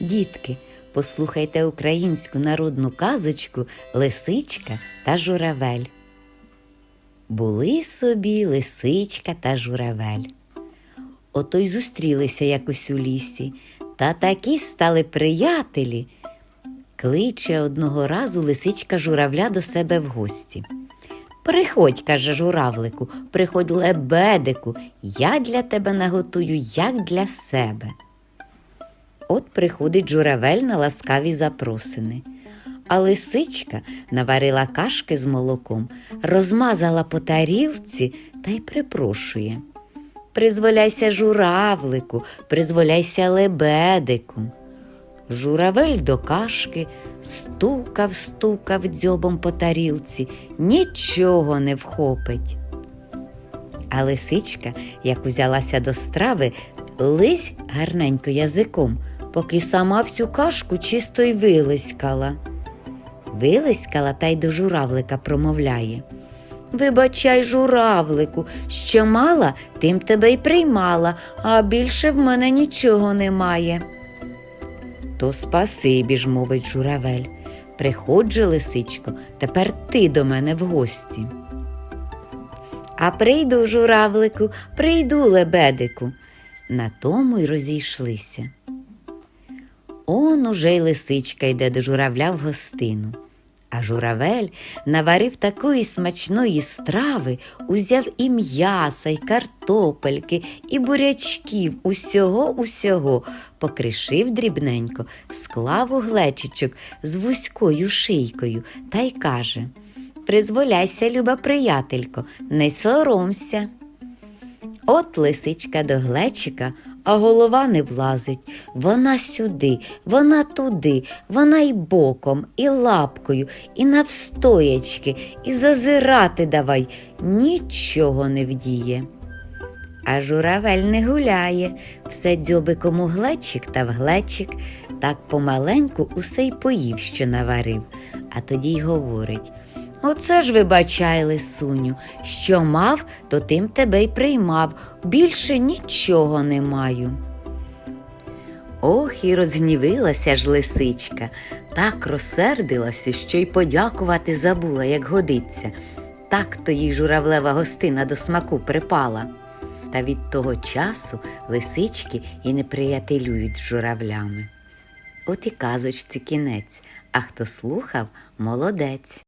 Дітки, послухайте українську народну казочку Лисичка та журавель. Були собі лисичка та журавель. Ото й зустрілися якось у лісі, та такі стали приятелі. Кличе одного разу лисичка журавля до себе в гості. Приходь, каже журавлику, приходь лебедику, я для тебе наготую, як для себе. От приходить журавель на ласкаві запросини. А лисичка наварила кашки з молоком, розмазала по тарілці та й припрошує. Призволяйся журавлику, призволяйся лебедику. Журавель до кашки стукав, стукав дзьобом по тарілці, нічого не вхопить. А лисичка, як узялася до страви, лись гарненько язиком, поки сама всю кашку чисто й вилискала. Вилискала та й до журавлика промовляє. Вибачай, журавлику, що мала, тим тебе й приймала, а більше в мене нічого немає. То спасибі ж, мовить журавель. Приходь же, лисичко, тепер ти до мене в гості. А прийду, журавлику, прийду, лебедику. На тому й розійшлися. Он уже й лисичка йде до журавля в гостину. А журавель наварив такої смачної страви, узяв і м'яса, і картопельки, і бурячків, усього усього, покришив дрібненько, склав у глечичок з вузькою шийкою та й каже Призволяйся, люба приятелько, не соромся. От лисичка до глечика, а голова не влазить. Вона сюди, вона туди, вона й боком, і лапкою, і навстоячки, і зазирати давай. Нічого не вдіє. А журавель не гуляє, все дзьобиком у глечик та в глечик, так помаленьку усе й поїв, що наварив, а тоді й говорить. Оце ж вибачай, лисуню, що мав, то тим тебе й приймав, більше нічого не маю. Ох, і розгнівилася ж лисичка, так розсердилася, що й подякувати забула, як годиться. Так то їй журавлева гостина до смаку припала. Та від того часу лисички і не приятелюють з журавлями. От і казочці кінець, а хто слухав, молодець.